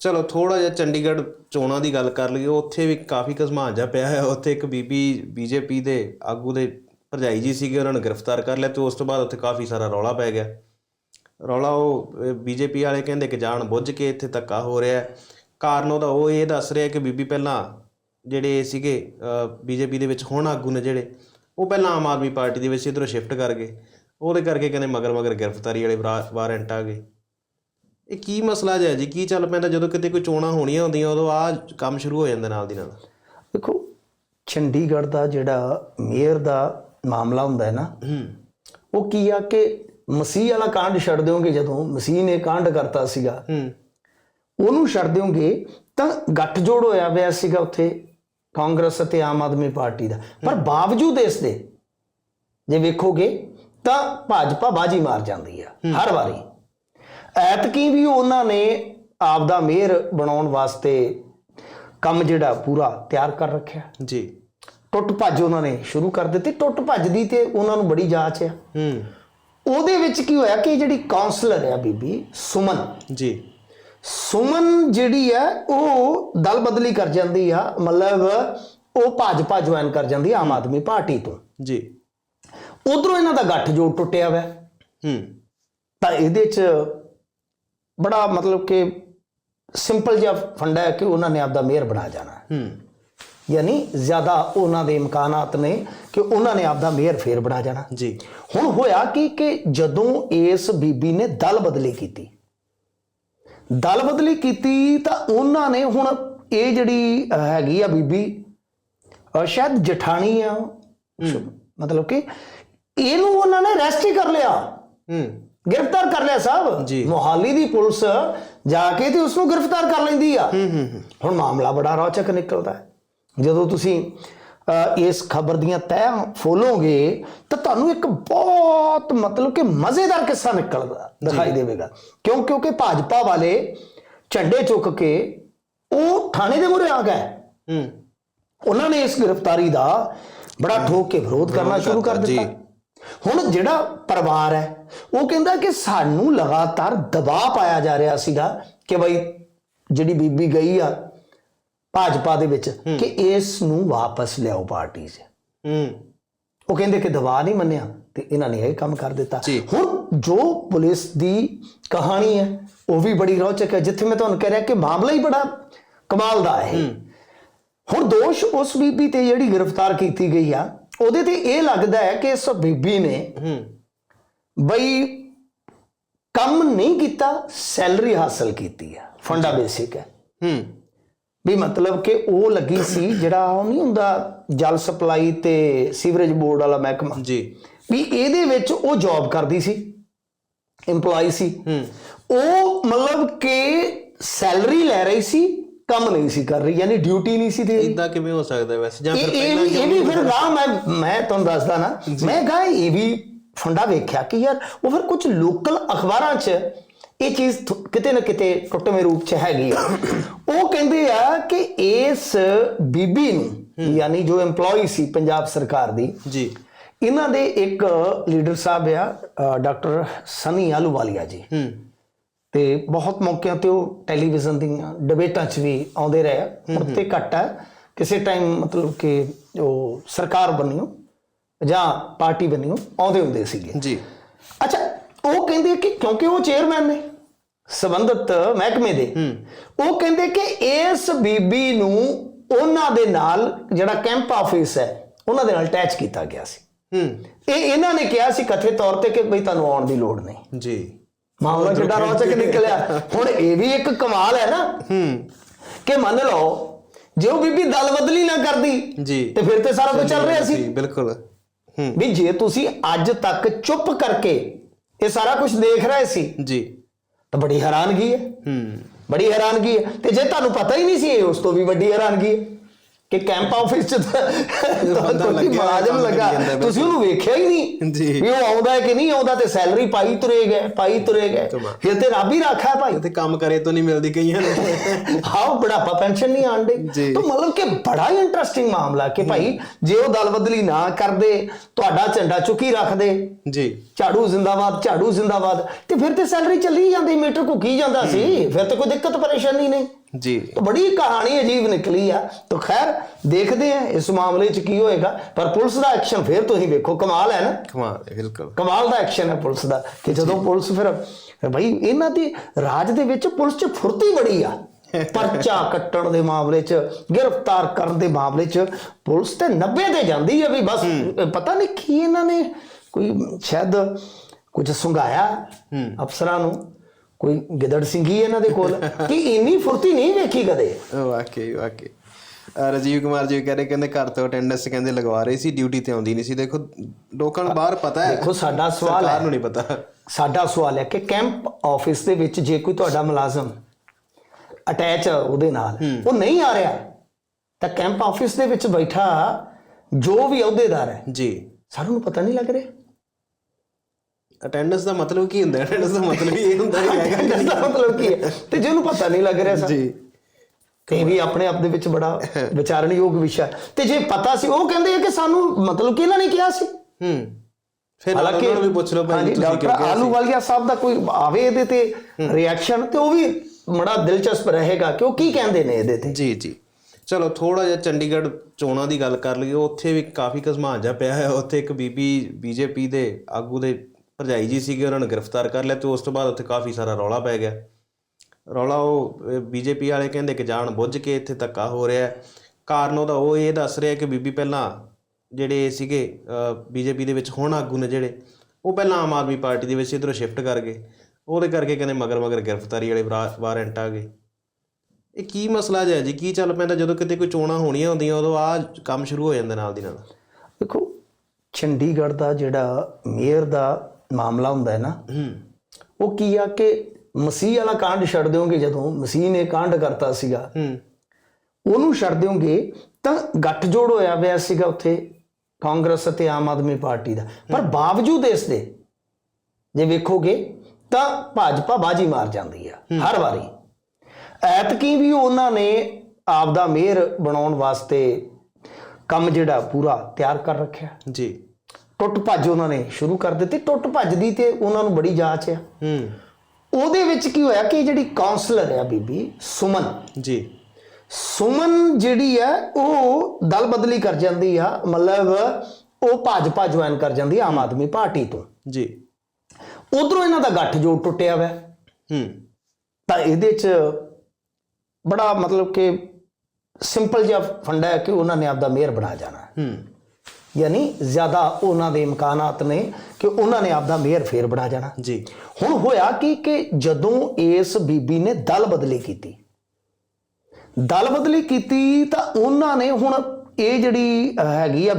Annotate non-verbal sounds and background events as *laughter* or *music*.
ਚਲੋ ਥੋੜਾ ਜਿਹਾ ਚੰਡੀਗੜ੍ਹ ਚੋਣਾਂ ਦੀ ਗੱਲ ਕਰ ਲਈਏ, ਉੱਥੇ ਵੀ ਕਾਫੀ ਕਸਮਾਨ ਜਾ ਪਿਆ ਹੈ। ਉੱਥੇ ਇੱਕ ਬੀਬੀ ਬੀਜੇਪੀ ਦੇ ਆਗੂ ਦੇ ਭਰਜਾਈ ਜੀ ਸੀਗੇ, ਉਹਨਾਂ ਨੂੰ ਗ੍ਰਿਫਤਾਰ ਕਰ ਲਿਆ ਤੇ ਉਸ ਤੋਂ ਬਾਅਦ ਉੱਥੇ ਕਾਫੀ ਸਾਰਾ ਰੌਲਾ ਪੈ ਗਿਆ। ਰੌਲਾ ਉਹ ਬੀਜੇਪੀ ਵਾਲੇ ਕਹਿੰਦੇ ਕਿ ਜਾਣ ਬੁੱਝ ਕੇ ਇੱਥੇ ਧੱਕਾ ਹੋ ਰਿਹਾ ਹੈ। ਕਾਰਨ ਉਹਦਾ ਉਹ ਇਹ ਦੱਸ ਰਿਹਾ ਕਿ ਬੀਬੀ ਪਹਿਲਾਂ ਜਿਹੜੇ ਸੀਗੇ ਬੀਜੇਪੀ ਦੇ ਵਿੱਚ ਹੁਣ ਆਗੂ ਨੇ ਜਿਹੜੇ, ਉਹ ਪਹਿਲਾਂ ਆਮ ਆਦਮੀ ਪਾਰਟੀ ਦੇ ਵਿੱਚ ਇਧਰੋਂ ਸ਼ਿਫਟ ਕਰ ਗਏ। ਉਹਦੇ ਕਰਕੇ ਕਹਿੰਦੇ ਮਗਰ ਮਗਰ ਗ੍ਰਿਫਤਾਰੀ ਵਾਲੇ ਵਾਰਾ- ਵਾਰੰਟ ਆ ਗਏ। ਇਹ ਕੀ ਮਸਲਾ ਜਿਹਾ ਜੀ? ਕੀ ਚੱਲ ਪੈਂਦਾ ਜਦੋਂ ਕਿਤੇ ਕੋਈ ਚੋਣਾਂ ਹੋਣੀਆਂ ਹੁੰਦੀਆਂ ਉਦੋਂ ਆ ਕੰਮ ਸ਼ੁਰੂ ਹੋ ਜਾਂਦਾ ਨਾਲ ਦੀ ਨਾਲ? ਦੇਖੋ ਚੰਡੀਗੜ੍ਹ ਦਾ ਜਿਹੜਾ ਮੇਅਰ ਦਾ ਮਾਮਲਾ ਹੁੰਦਾ ਹੈ ਨਾ ਉਹ ਕੀ ਆ ਕਿ ਮਸੀਹ ਵਾਲਾ ਕਾਂਡ ਛੱਡ ਦਿਓਗੇ ਜਦੋਂ ਮਸੀਹ ਨੇ ਕਾਂਡ ਕਰਤਾ ਸੀਗਾ ਉਹਨੂੰ ਛੱਡ ਦਿਓਗੇ ਤਾਂ ਗੱਠਜੋੜ ਹੋਇਆ ਹੋਇਆ ਸੀਗਾ ਉੱਥੇ ਕਾਂਗਰਸ ਅਤੇ ਆਮ ਆਦਮੀ ਪਾਰਟੀ ਦਾ। ਪਰ ਬਾਵਜੂਦ ਇਸ ਦੇ ਜੇ ਵੇਖੋਗੇ ਤਾਂ ਭਾਜਪਾ ਬਾਜੀ ਮਾਰ ਜਾਂਦੀ ਆ ਹਰ ਵਾਰੀ। ਐਤਕੀ ਵੀ ਉਹਨਾਂ ਨੇ ਆਪ ਦਾ ਮੇਅਰ ਬਣਾਉਣ ਵਾਸਤੇ ਕੰਮ ਜਿਹੜਾ ਪੂਰਾ ਤਿਆਰ ਕਰ ਰੱਖਿਆ। ਜੀ। ਟੁੱਟ ਭੱਜ ਉਹਨਾਂ ਨੇ ਸ਼ੁਰੂ ਕਰ ਦਿੱਤੀ। ਟੁੱਟ ਭੱਜ ਦੀ ਤੇ ਉਹਨਾਂ ਨੂੰ ਬੜੀ ਜਾਂਚ ਆ। ਹੂੰ। ਉਹਦੇ ਵਿੱਚ ਕੀ ਹੋਇਆ ਕਿ ਜਿਹੜੀ ਕਾਉਂਸਲਰ ਆ ਬੀਬੀ ਸੁਮਨ। ਜੀ। ਸੁਮਨ ਜਿਹੜੀ ਹੈ ਉਹ ਦਲ ਬਦਲੀ ਕਰ ਜਾਂਦੀ ਆ। ਮਤਲਬ ਉਹ ਭਾਜਪਾ ਜੁਆਇਨ ਕਰ ਜਾਂਦੀ ਆ ਆਮ ਆਦਮੀ ਪਾਰਟੀ ਤੋਂ। ਜੀ। ਉਧਰੋਂ ਇਹਨਾਂ ਦਾ ਗੱਠ ਜੋੜ ਟੁੱਟਿਆ ਹੋਇਆ ਹੂੰ। ਤਾਂ ਇਹਦੇ 'ਚ ਬੜਾ ਮਤਲਬ ਕਿ ਸਿੰਪਲ ਜਿਹਾ ਫੰਡਾ ਹੈ ਕਿ ਉਹਨਾਂ ਨੇ ਆਪਦਾ ਮੇਅਰ ਬਣਾ ਜਾਣਾ ਹੂੰ। ਯਾਨੀ ਜ਼ਿਆਦਾ ਉਹਨਾਂ ਦੇ ਇਮਕਾਨਾਤ ਨੇ ਕਿ ਉਹਨਾਂ ਨੇ ਆਪਦਾ ਮੇਅਰ ਫੇਰ ਬਣਾ ਜਾਣਾ। ਜੀ। ਹੁਣ ਹੋਇਆ ਕੀ ਕਿ ਜਦੋਂ ਇਸ ਬੀਬੀ ਨੇ ਦਲ ਬਦਲੀ ਕੀਤੀ ਦਲ ਬਦਲੀ ਕੀਤੀ ਤਾਂ ਉਹਨਾਂ ਨੇ ਹੁਣ ਇਹ ਜਿਹੜੀ ਹੈਗੀ ਆ ਬੀਬੀ ਸ਼ਾਇਦ ਜਠਾਣੀ ਆ ਮਤਲਬ ਕਿ ਇਹਨੂੰ ਉਹਨਾਂ ਨੇ ਅਰੈਸਟ ਹੀ ਕਰ ਲਿਆ। ਹੂੰ। ਗ੍ਰਿਫਤਾਰ ਕਰ ਲਿਆ ਸਾਹਿਬ। ਮੋਹਾਲੀ ਦੀ ਪੁਲਿਸ ਜਾ ਕੇ ਤੇ ਉਸ ਨੂੰ ਗ੍ਰਿਫਤਾਰ ਕਰ ਲੈਂਦੀ ਆ। ਹੁਣ ਮਾਮਲਾ ਬੜਾ ਰੌਚਕ ਨਿਕਲਦਾ ਹੈ। ਜਦੋਂ ਤੁਸੀਂ ਇਸ ਖਬਰ ਦੀਆਂ ਤਹਿ ਫੋਲੋਗੇ ਤਾਂ ਤੁਹਾਨੂੰ ਇੱਕ ਬਹੁਤ ਮਤਲਬ ਕਿ ਮਜ਼ੇਦਾਰ ਕਿੱਸਾ ਨਿਕਲਦਾ ਦਿਖਾਈ ਦੇਵੇਗਾ। ਕਿਉਂ? ਕਿਉਂਕਿ ਭਾਜਪਾ ਵਾਲੇ ਝੰਡੇ ਚੁੱਕ ਕੇ ਉਹ ਥਾਣੇ ਦੇ ਮੂਹਰੇ ਆ ਗਏ। ਹੂੰ। ਉਹਨਾਂ ਨੇ ਇਸ ਗ੍ਰਿਫਤਾਰੀ ਦਾ ਬੜਾ ਠੋਕ ਕੇ ਵਿਰੋਧ ਕਰਨਾ ਸ਼ੁਰੂ ਕਰ ਦਿੱਤਾ। ਹੁਣ ਜਿਹੜਾ ਪਰਿਵਾਰ ਹੈ ਉਹ ਕਹਿੰਦਾ ਕਿ ਸਾਨੂੰ ਲਗਾਤਾਰ ਦਬਾਅ ਪਾਇਆ ਜਾ ਰਿਹਾ ਸੀਗਾ ਕਿ ਬਈ ਜਿਹੜੀ ਬੀਬੀ ਗਈ ਆ ਭਾਜਪਾ ਦੇ ਵਿੱਚ ਕਿ ਇਸ ਨੂੰ ਵਾਪਸ ਲਿਆਓ ਪਾਰਟੀ 'ਚ। ਹੂੰ। ਉਹ ਕਹਿੰਦੇ ਕਿ ਦਬਾਅ ਨਹੀਂ ਮੰਨਿਆ ਤੇ ਇਹਨਾਂ ਨੇ ਇਹ ਕੰਮ ਕਰ ਦਿੱਤਾ। ਹੁਣ ਜੋ ਪੁਲਿਸ ਦੀ ਕਹਾਣੀ ਹੈ ਉਹ ਵੀ ਬੜੀ ਰੌਚਕ ਹੈ ਜਿੱਥੇ ਮੈਂ ਤੁਹਾਨੂੰ ਕਹਿ ਰਿਹਾ ਕਿ ਮਾਮਲਾ ਹੀ ਬੜਾ ਕਮਾਲ ਦਾ ਹੈ। ਹੁਣ ਦੋਸ਼ ਉਸ ਬੀਬੀ ਤੇ ਜਿਹੜੀ ਗ੍ਰਿਫਤਾਰ ਕੀਤੀ ਗਈ ਆ ਉਹਦੇ ਤੇ ਇਹ ਲੱਗਦਾ ਹੈ ਕਿ ਇਸ ਬੀਬੀ ਨੇ ਹੂੰ। ਬਈ ਕੰਮ ਨਹੀਂ ਕੀਤਾ ਸੈਲਰੀ ਹਾਸਲ ਕੀਤੀ ਆ। ਫੰਡਾ ਬੇਸਿਕ ਹੈ। ਹੂੰ। ਵੀ ਮਤਲਬ ਕਿ ਉਹ ਲੱਗੀ ਸੀ ਜਿਹੜਾ ਉਹ ਨਹੀਂ ਹੁੰਦਾ ਜਲ ਸਪਲਾਈ ਤੇ ਸੀਵਰੇਜ ਬੋਰਡ ਵਾਲਾ ਮਹਿਕਮਾ। ਜੀ। ਵੀ ਇਹਦੇ ਵਿੱਚ ਉਹ ਜੌਬ ਕਰਦੀ ਸੀ। EMPLOYE ਸੀ। ਹੂੰ। ਉਹ ਮਤਲਬ ਕਿ ਸੈਲਰੀ ਲੈ ਰਹੀ ਸੀ ਕੰਮ ਨਹੀਂ ਸੀ ਕਰ ਰਹੀ ਯਾਨੀ ਡਿਊਟੀ ਨਹੀਂ ਸੀ ਦੇ ਰਹੀ। ਇਦਾਂ ਕਿਵੇਂ ਹੋ ਸਕਦਾ ਵੈਸੇ? ਜਾਂ ਫਿਰ ਪਹਿਲਾਂ ਇਹ ਵੀ ਫਿਰ ਗਾਂ ਮੈਂ ਮੈਂ ਤੁਹਾਨੂੰ ਦੱਸਦਾ ਨਾ ਮੈਂ ਗਾ ਇਹ ਵੀ ਫੰਡਾ ਵੇਖਿਆ ਕਿ ਯਾਰ ਉਹ ਫਿਰ ਕੁਝ ਲੋਕਲ ਅਖਬਾਰਾਂ 'ਚ ਇਹ ਚੀਜ਼ ਕਿਤੇ ਨਾ ਕਿਤੇ ਟੁੱਟਵੇਂ ਰੂਪ 'ਚ ਹੈਗੀ ਆ। ਉਹ ਕਹਿੰਦੇ ਆ ਕਿ ਇਸ ਬੀਬੀ ਨੂੰ ਯਾਨੀ ਜੋ EMPLOYE ਸੀ ਪੰਜਾਬ ਸਰਕਾਰ ਦੀ ਜੀ। ਇਹਨਾਂ ਦੇ ਇੱਕ ਲੀਡਰ ਸਾਹਿਬ ਆ ਡਾਕਟਰ ਸਨੀ ਆਲੂਵਾਲੀਆ ਜੀ। ਹੂੰ। ਤੇ ਬਹੁਤ ਮੌਕਿਆਂ ਤੇ ਉਹ ਟੈਲੀਵਿਜ਼ਨ ਦੀਆਂ ਡਿਬੇਟਾਂ 'ਚ ਵੀ ਆਉਂਦੇ ਰਹੇ। ਹੁਣ ਤੇ ਘੱਟ ਹੈ। ਕਿਸੇ ਟਾਈਮ ਮਤਲਬ ਕਿ ਉਹ ਸਰਕਾਰ ਬਣੀਓ ਜਾਂ ਪਾਰਟੀ ਬਣੀਓ ਆਉਂਦੇ ਹੁੰਦੇ ਸੀਗੇ। ਜੀ। ਅੱਛਾ ਉਹ ਕਹਿੰਦੇ ਕਿ ਕਿਉਂਕਿ ਉਹ ਚੇਅਰਮੈਨ ਨੇ ਸੰਬੰਧਿਤ ਮਹਿਕਮੇ ਦੇ ਉਹ ਕਹਿੰਦੇ ਕਿ ਇਸ ਬੀਬੀ ਨੂੰ ਉਹਨਾਂ ਦੇ ਨਾਲ ਜਿਹੜਾ ਕੈਂਪ ਆਫਿਸ ਹੈ ਉਹਨਾਂ ਦੇ ਨਾਲ ਅਟੈਚ ਕੀਤਾ ਗਿਆ ਸੀ। ਹੂੰ। ਇਹ ਇਹਨਾਂ ਨੇ ਕਿਹਾ ਸੀ ਕਥਿਤ ਤੌਰ ਤੇ ਕਿ ਬਈ ਤੁਹਾਨੂੰ ਆਉਣ ਦੀ ਲੋੜ ਨਹੀਂ। ਜੀ। ਮਾਮਲਾ ਕਿੱਡਾ ਰੌਚਕ ਨਿਕਲਿਆ। ਹੁਣ ਇਹ ਵੀ ਇੱਕ ਕਮਾਲ ਹੈ ਨਾ। ਹੂੰ। ਕਿ ਮੰਨ ਲਓ ਜੇ ਉਹ ਬੀਬੀ ਦਲ ਬਦਲੀ ਨਾ ਕਰਦੀ ਜੀ। ਤੇ ਫਿਰ ਤੇ ਸਾਰਾ ਕੁਝ ਚੱਲ ਰਿਹਾ ਸੀ। ਜੀ ਬਿਲਕੁਲ। ਹੂੰ। ਵੀ ਜੇ ਤੁਸੀਂ ਅੱਜ ਤੱਕ ਚੁੱਪ ਕਰਕੇ ਇਹ ਸਾਰਾ ਕੁਝ ਦੇਖ ਰਹੇ ਸੀ ਜੀ। ਤਾਂ ਬੜੀ ਹੈਰਾਨਗੀ ਹੈ। ਹੂੰ। ਬੜੀ ਹੈਰਾਨਗੀ ਹੈ। ਤੇ ਜੇ ਤੁਹਾਨੂੰ ਪਤਾ ਹੀ ਨਹੀਂ ਸੀ ਇਹ ਉਸ ਤੋਂ ਵੀ ਵੱਡੀ ਹੈਰਾਨਗੀ ਹੈ। ਕਿ ਕੈਂਪ ਆਫਿਸ ਚ ਤਾਂ ਕੋਈ ਮੁਲਾਜ਼ਮ ਲੱਗਾ। ਤੁਸੀਂ ਉਹਨੂੰ ਵੇਖਿਆ ਹੀ ਨਹੀਂ ਜੀ। ਵੀ ਉਹ ਆਉਂਦਾ ਹੈ ਕਿ ਨਹੀਂ ਆਉਂਦਾ ਤੇ ਸੈਲਰੀ ਪਾਈ ਤੁਰੇ ਗਏ ਪਾਈ ਤੁਰੇ ਗਏ। ਫਿਰ ਤੇ ਰੱਬ ਹੀ ਰੱਖਾ ਭਾਈ। ਤੇ ਕੰਮ ਕਰੇ ਤੋਂ ਨਹੀਂ ਮਿਲਦੀ ਕਈਆਂ ਨੂੰ। ਹਾਂ ਬੁਢਾਪਾ ਪੈਨਸ਼ਨ ਨਹੀਂ ਆਣ ਦੇ। ਤਾਂ ਮਤਲਬ ਕਿ ਬੜਾ ਹੀ ਇੰਟਰਸਟਿੰਗ ਮਾਮਲਾ ਕਿ ਭਾਈ ਜੇ ਉਹ ਦਲ ਬਦਲੀ ਨਾ ਕਰਦੇ ਤੁਹਾਡਾ ਝੰਡਾ ਚੁੱਕੀ ਰੱਖਦੇ ਜੀ। ਝਾੜੂ ਜ਼ਿੰਦਾਬਾਦ ਝਾੜੂ ਜ਼ਿੰਦਾਬਾਦ। ਤੇ ਫਿਰ ਤੇ ਸੈਲਰੀ ਚੱਲੀ ਜਾਂਦੀ ਮੀਟਰ ਘੁੱਕੀ ਜਾਂਦਾ ਸੀ। ਫਿਰ ਤੇ ਕੋਈ ਦਿੱਕਤ ਪਰੇਸ਼ਾਨੀ ਨਹੀਂ। ਜੀ। ਤਾਂ ਬੜੀ ਕਹਾਣੀ ਅਜੀਬ ਨਿਕਲੀ ਆ। ਤਾਂ ਖੈਰ ਦੇਖਦੇ ਆ ਇਸ ਮਾਮਲੇ 'ਚ ਕੀ ਹੋਏਗਾ। ਪਰ ਪੁਲਿਸ ਦਾ ਐਕਸ਼ਨ ਫਿਰ ਤੁਸੀਂ ਵੇਖੋ ਕਮਾਲ ਹੈ ਨਾ? ਕਮਾਲ ਹੈ ਬਿਲਕੁਲ। ਕਮਾਲ ਦਾ ਐਕਸ਼ਨ ਹੈ ਪੁਲਿਸ ਦਾ ਕਿ ਜਦੋਂ ਪੁਲਿਸ ਫਿਰ ਭਾਈ ਇਹਨਾਂ ਦੀ ਰਾਜ ਦੇ ਵਿੱਚ ਪੁਲਿਸ 'ਚ ਫੁਰਤੀ ਬੜੀ ਆ। *laughs* ਪਰਚਾ ਕੱਟਣ ਦੇ ਮਾਮਲੇ 'ਚ ਗ੍ਰਿਫਤਾਰ ਕਰਨ ਦੇ ਮਾਮਲੇ 'ਚ ਪੁਲਿਸ ਤੇ 90 ਤੇ ਜਾਂਦੀ ਹੈ ਵੀ ਬਸ ਪਤਾ ਨਹੀਂ ਕੀ ਇਹਨਾਂ ਨੇ ਕੋਈ ਸ਼ਾਇਦ ਕੁਝ ਸੁੰਘਾਇਆ ਅਫਸਰਾਂ ਨੂੰ। ਕੋਈ ਗਿੱਦੜ ਸਿੰਘੀ ਇਹਨਾਂ ਦੇ ਕੋਲ? ਕਿ ਇੰਨੀ ਫੁਰਤੀ ਨਹੀਂ ਵੇਖੀ ਕਦੇ? ਵਾਕਈ ਵਾਕਈ। ਰਾਜੀਵ ਕੁਮਾਰ ਜੀ ਕਹਿੰਦੇ ਕਹਿੰਦੇ ਘਰ ਤੋਂ ਅਟੈਂਡੈਂਸ ਕਹਿੰਦੇ ਲਗਵਾ ਰਹੇ ਸੀ ਡਿਊਟੀ ਤੇ ਆਉਂਦੀ ਨਹੀਂ ਸੀ। ਦੇਖੋ ਲੋਕਾਂ ਨੂੰ ਬਾਹਰ ਪਤਾ ਹੈ। ਦੇਖੋ ਸਾਡਾ ਸਵਾਲ ਸਰਕਾਰ ਹੈ। ਨੂੰ ਨਹੀਂ ਪਤਾ। ਸਾਡਾ ਸਵਾਲ ਹੈ ਕਿ ਕੈਂਪ ਆਫਿਸ ਦੇ ਵਿੱਚ ਜੇ ਕੋਈ ਤੁਹਾਡਾ ਮੁਲਾਜ਼ਮ ਅਟੈਚ ਉਹਦੇ ਨਾਲ ਉਹ ਨਹੀਂ ਆ ਰਿਹਾ ਤਾਂ ਕੈਂਪ ਆਫਿਸ ਦੇ ਵਿੱਚ ਬੈਠਾ ਜੋ ਵੀ ਅਹੁਦੇਦਾਰ ਹੈ। ਜੀ। ਸਾਨੂੰ ਪਤਾ ਨਹੀਂ ਲੱਗ ਰਿਹਾ। ਅਟੈਂਡੈਂਸ ਦਾ ਮਤਲਬ ਕੀ ਹੁੰਦਾ? ਅਟੈਂਡੈਂਸ ਦਾ ਮਤਲਬ ਇਹ ਹੁੰਦਾ ਹੀ ਇਹਦਾ ਮਤਲਬ ਕੀ ਹੈ? ਤੇ ਜਿਹਨੂੰ ਪਤਾ ਨਹੀਂ ਲੱਗ ਰਿਹਾ ਸਰ ਜੀ। ਇਹ ਵੀ ਆਪਣੇ ਆਪ ਦੇ ਵਿੱਚ ਬੜਾ ਵਿਚਾਰਨਯੋਗ ਵਿਸ਼ਾ। ਤੇ ਜੇ ਪਤਾ ਸੀ ਉਹ ਕਹਿੰਦੇ ਆ ਕਿ ਸਾਨੂੰ ਮਤਲਬ ਕਿ ਇਹਨਾਂ ਨੇ ਕਿਹਾ ਸੀ। ਹੂੰ। ਫਿਰ ਉਹਨਾਂ ਨੂੰ ਵੀ ਪੁੱਛ ਲਓ ਭਾਈ ਤੁਸੀਂ ਡਾਕਟਰ ਕਿਉਂ ਕਿਹਾ ਸੀ? ਆਲੂਵਾਲੀਆ ਸਾਹਿਬ ਦਾ ਕੋਈ ਆਵੇ ਇਹਦੇ ਤੇ ਰਿਐਕਸ਼ਨ ਤੇ ਉਹ ਵੀ ਬੜਾ ਦਿਲਚਸਪ ਰਹੇਗਾ ਕਿ ਉਹ ਕੀ ਕਹਿੰਦੇ ਨੇ ਇਹਦੇ ਤੇ। ਜੀ ਜੀ। ਚਲੋ ਥੋੜਾ ਜਿਹਾ ਚੰਡੀਗੜ੍ਹ ਚੋਣਾਂ ਦੀ ਗੱਲ ਕਰ ਲਈਏ। ਉੱਥੇ ਵੀ ਕਾਫੀ ਕਸਮਾਨ ਜਾ ਪਿਆ ਹੈ ਉੱਥੇ ਇੱਕ ਬੀਬੀ ਬੀਜੇਪੀ ਦੇ ਆਗੂ ਦੇ ਭਰਜਾਈ ਜੀ ਸੀਗੇ, ਉਹਨਾਂ ਨੂੰ ਗ੍ਰਿਫਤਾਰ ਕਰ ਲਿਆ ਤੇ ਉਸ ਤੋਂ ਬਾਅਦ ਉੱਥੇ ਕਾਫੀ ਸਾਰਾ ਰੌਲਾ ਪੈ ਗਿਆ। ਰੌਲਾ ਉਹ ਬੀਜੇਪੀ ਵਾਲੇ ਕਹਿੰਦੇ ਕਿ ਜਾਣ ਬੁੱਝ ਕੇ ਇੱਥੇ ਧੱਕਾ ਹੋ ਰਿਹਾ ਹੈ। ਕਾਰਨ ਉਹਦਾ ਉਹ ਇਹ ਦੱਸ ਰਿਹਾ ਕਿ ਬੀਬੀ ਪਹਿਲਾਂ ਜਿਹੜੇ ਸੀਗੇ ਬੀਜੇਪੀ ਦੇ ਵਿੱਚ ਹੁਣ ਆਗੂ ਨੇ ਜਿਹੜੇ, ਉਹ ਪਹਿਲਾਂ ਆਮ ਆਦਮੀ ਪਾਰਟੀ ਦੇ ਵਿੱਚ ਇਧਰੋਂ ਸ਼ਿਫਟ ਕਰ ਗਏ। ਉਹਦੇ ਕਰਕੇ ਕਹਿੰਦੇ ਮਗਰ ਮਗਰ ਗ੍ਰਿਫਤਾਰੀ ਵਾਲੇ ਵਾਰਾ- ਵਾਰੰਟ ਆ ਗਏ। ਇਹ ਕੀ ਮਸਲਾ ਜਿਹਾ ਜੀ? ਕੀ ਚੱਲ ਪੈਂਦਾ ਜਦੋਂ ਕਿਤੇ ਕੋਈ ਚੋਣਾਂ ਹੋਣੀਆਂ ਹੁੰਦੀਆਂ, ਉਦੋਂ ਆ ਕੰਮ ਸ਼ੁਰੂ ਹੋ ਜਾਂਦਾ ਨਾਲ ਦੀ ਨਾਲ? ਦੇਖੋ, ਚੰਡੀਗੜ੍ਹ ਦਾ ਜਿਹੜਾ ਮੇਅਰ ਦਾ ਮਾਮਲਾ ਹੁੰਦਾ ਹੈ ਨਾ। ਉਹ ਕੀ ਆ ਕਿ ਮਸੀਹ ਵਾਲਾ ਕਾਂਡ ਛੱਡ ਦਿਓਗੇ ਜਦੋਂ ਮਸੀਹ ਨੇ ਕਾਂਡ ਕਰਤਾ ਸੀਗਾ। ਉਹਨੂੰ ਛੱਡ ਦਿਓਗੇ ਤਾਂ ਗੱਠਜੋੜ ਹੋਇਆ ਹੋਇਆ ਸੀਗਾ ਉੱਥੇ ਕਾਂਗਰਸ ਅਤੇ ਆਮ ਆਦਮੀ ਪਾਰਟੀ ਦਾ। ਪਰ ਬਾਵਜੂਦ ਇਸ ਦੇ ਜੇ ਵੇਖੋਗੇ ਤਾਂ ਭਾਜਪਾ ਬਾਜੀ ਮਾਰ ਜਾਂਦੀ ਆ ਹਰ ਵਾਰੀ। ਐਤਕੀ ਵੀ ਉਹਨਾਂ ਨੇ ਆਪ ਦਾ ਮੇਅਰ ਬਣਾਉਣ ਵਾਸਤੇ ਕੰਮ ਜਿਹੜਾ ਪੂਰਾ ਤਿਆਰ ਕਰ ਰੱਖਿਆ। ਜੀ। ਟੁੱਟ ਭੱਜ ਉਹਨਾਂ ਨੇ ਸ਼ੁਰੂ ਕਰ ਦਿੱਤੀ ਟੁੱਟ ਭੱਜ ਦੀ ਤੇ ਉਹਨਾਂ ਨੂੰ ਬੜੀ ਜਾਂਚ ਆ। ਹੂੰ। ਉਹਦੇ ਵਿੱਚ ਕੀ ਹੋਇਆ ਕਿ ਜਿਹੜੀ ਕਾਉਂਸਲਰ ਆ ਬੀਬੀ ਸੁਮਨ। ਜੀ। ਸੁਮਨ ਜਿਹੜੀ ਹੈ ਉਹ ਦਲ ਬਦਲੀ ਕਰ ਜਾਂਦੀ ਆ ਮਤਲਬ ਉਹ ਭਾਜਪਾ ਜੁਆਇਨ ਕਰ ਜਾਂਦੀ ਆ ਆਮ ਆਦਮੀ ਪਾਰਟੀ ਤੋਂ। ਜੀ। ਉਧਰੋਂ ਇਹਨਾਂ ਦਾ ਗੱਠ ਜੋੜ ਟੁੱਟਿਆ ਹੋਇਆ ਹੂੰ। ਤਾਂ ਇਹਦੇ 'ਚ ਬੜਾ ਮਤਲਬ ਕਿ ਸਿੰਪਲ ਜਿਹਾ ਫੰਡਾ ਹੈ ਕਿ ਉਹਨਾਂ ਨੇ ਆਪਦਾ ਮੇਅਰ ਬਣਾ ਜਾਣਾ। ਹੂੰ। ਯਾਨੀ ਜ਼ਿਆਦਾ ਉਹਨਾਂ ਦੇ ਇਮਕਾਨਾਤ ਨੇ ਕਿ ਉਹਨਾਂ ਨੇ ਆਪਦਾ ਮੇਅਰ ਫੇਰ ਬਣਾ ਜਾਣਾ। ਜੀ। ਹੁਣ ਹੋਇਆ ਕੀ ਕਿ ਜਦੋਂ ਇਸ ਬੀਬੀ ਨੇ ਦਲ ਬਦਲੀ ਕੀਤੀ ਦਲ ਬਦਲੀ ਕੀਤੀ ਤਾਂ ਉਹਨਾਂ ਨੇ ਹੁਣ ਇਹ ਜਿਹੜੀ ਹੈਗੀ ਆ